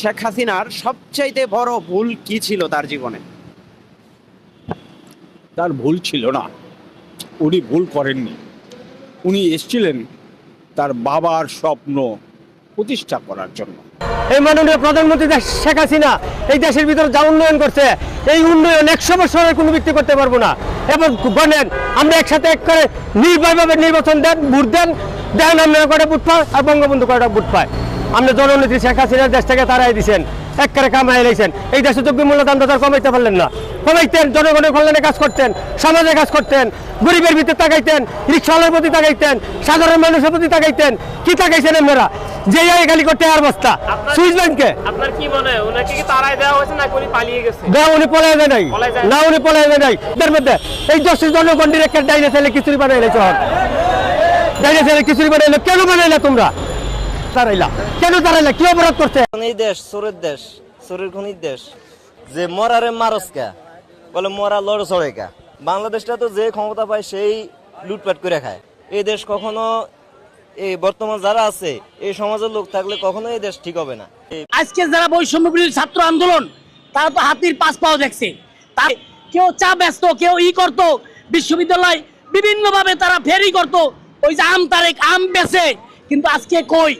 শেখ হাসিনার সবচাইতে বড় ভুল কি ছিল তার জীবনে? তার ভুল ছিল না। উনি ভুল করেননি। উনি এসেছিলেন তার বাবার স্বপ্ন প্রতিষ্ঠা করার জন্য। এই মাননীয় প্রধানমন্ত্রী দেশ শেখ হাসিনা এই দেশের ভিতরে যা উন্নয়ন করছে এই উন্নয়ন একশো বছরের কোনো ব্যক্তি করতে পারব না। এবং বলেন আমরা একসাথে এক করে নির্ভয়ভাবে নির্বাচন দেন ভোট দেন দেন আমরা কটা ভোট পাই? আর বঙ্গবন্ধু কটা ভোট পায়? আমরা জননেত্রী শেখ হাসিনার দেশ থেকে তারাই দিচ্ছেন এক করে কামাই লাইছেন। এই দেশে যোগ্য মূল্য দাম তার কমাইতে পারলেন না। কমাইতেন জনগণের কল্যাণে কাজ করতেন সমাজে কাজ করতেন গরিবের ভিতরে তাকাইতেন রিক্সাওয়ালার প্রতি তাকাইতেন সাধারণ মানুষের প্রতি তাকাইতেন। কি তাকাইছেন আপনারা? যে এই খালি করতে আর বস্তা। সুইস ব্যাংকে আপনার কি মনে হয় ওনাকে কি দেওয়া হয়েছে না উনি পালিয়ে গেছে? না উনি যায় নাই। না উনি পলাই যায় নাই। এর মধ্যে এই দেশের জনগণ ডিরেক্টর ডাইনে বানাইলে শহর ডাইনে ছেলে খিচুড়ি বানাইলে কেন বানাইলা তোমরা? তারাইলা। কেন তারাইলা? কি অপরাধ করছে? এই দেশ দেশ খনির দেশ। যে মরারে মারসকা বলে মরা লড় চড়েকা বাংলাদেশটা তো যে ক্ষমতা পায় সেই লুটপাট করে খায়। এই দেশ কখনো এই বর্তমান যারা আছে এই সমাজের লোক থাকলে কখনো এই দেশ ঠিক হবে না। আজকে যারা বৈষম্য বিরোধী ছাত্র আন্দোলন তারা তো হাতির পাঁচ পাও দেখছে। তা কেউ চা ব্যস্ত কেউ ই করতো বিশ্ববিদ্যালয় বিভিন্ন ভাবে তারা ফেরি করতো। ওই যে আম তারেক আম বেচে। কিন্তু আজকে কই?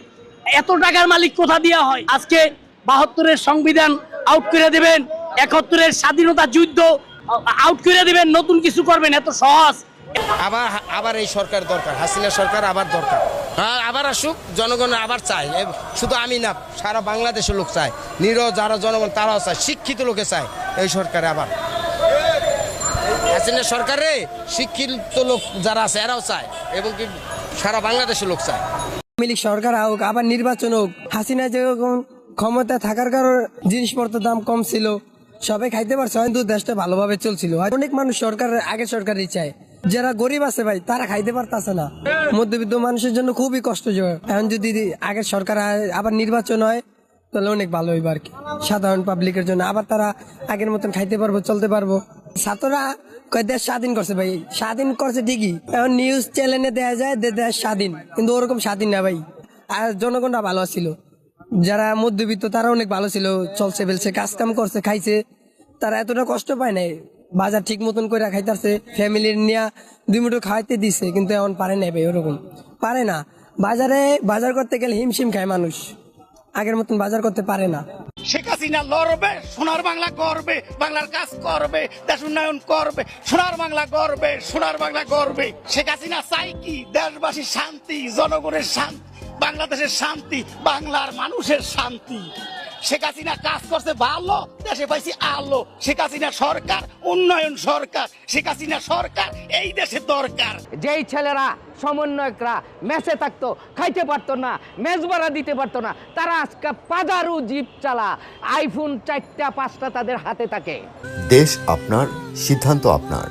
এত টাকার মালিক কোথা দেওয়া হয়? আজকে বাহাত্তরের সংবিধান আউট করে দেবেন, একাত্তরের স্বাধীনতা যুদ্ধ আউট করে দেবেন, নতুন কিছু করবেন, এত সহজ। আবার আবার এই সরকার দরকার, হাসিনা সরকার আবার দরকার। হ্যাঁ আবার আসুক, জনগণ আবার চায়। শুধু আমি না, সারা বাংলাদেশের লোক চায়। নির যারা জনগণ, তারাও চায়, শিক্ষিত লোকে চায় এই সরকারে আবার। হাসিনা সরকারে শিক্ষিত লোক যারা আছে, এরাও চায়, এবং কি সারা বাংলাদেশের লোক চায়। আওয়ামী সরকার হোক, আবার নির্বাচন হোক, হাসিনা যেরকম ক্ষমতা থাকার কারণে জিনিসপত্রের দাম কম ছিল, সবাই খাইতে পারছে, হয়তো দেশটা ভালোভাবে চলছিল। অনেক মানুষ সরকারের, আগে সরকারই চায়। যারা গরিব আছে ভাই, তারা খাইতে পারতেছে না। মধ্যবিত্ত মানুষের জন্য খুবই কষ্টজনক। এখন যদি আগের সরকার আবার নির্বাচন হয়, তাহলে অনেক ভালো হইব আর কি। সাধারণ পাবলিকের জন্য। আবার তারা আগের মতন খাইতে পারব, চলতে পারব। ছাত্ররা দেশ স্বাধীন করছে ভাই। স্বাধীন করছে ঠিকই। এখন নিউজ চ্যানেলে দেয়া যায় দেশ স্বাধীন। কিন্তু ওরকম স্বাধীন না ভাই। আর জনগণরা ভালো ছিল যারা মধ্যবিত্ত তারা অনেক ভালো ছিল। চলছে, বেলছে কাজ কাম করছে, খাইছে। তারা এতটা কষ্ট পায় নাই। বাজার ঠিক মতন করে খাইতেছে ফ্যামিলির নিয়ে দুই মুঠো খাইতে দিছে। কিন্তু এখন পারে নাই ভাই, ওরকম। পারে না। বাজারে, বাজার করতে গেলে হিমশিম খায় মানুষ। আগের মতন বাজার করতে পারে না। শেখ হাসিনা লড়বে সোনার বাংলা করবে বাংলার কাজ করবে দেশ উন্নয়ন করবে সোনার বাংলা করবে সোনার বাংলা করবে শেখ হাসিনা চাই কি? দেশবাসীর শান্তি জনগণের শান্তি বাংলাদেশের শান্তি বাংলার মানুষের শান্তি। শেখ হাসিনা কাজ করছে ভালো দেশে পাইছি আলো। শেখ হাসিনা সরকার উন্নয়ন সরকার। শেখ হাসিনা সরকার এই দেশে দরকার। যেই ছেলেরা সমন্বয়করা ম্যাচে থাকতো, খাইতে পারতো না ম্যাচ ভাড়া দিতে পারতো না। তারা আজকে পাজারু জিপ চালা, আইফোন চারটা, পাঁচটা তাদের হাতে থাকে। দেশ আপনার, সিদ্ধান্ত আপনার।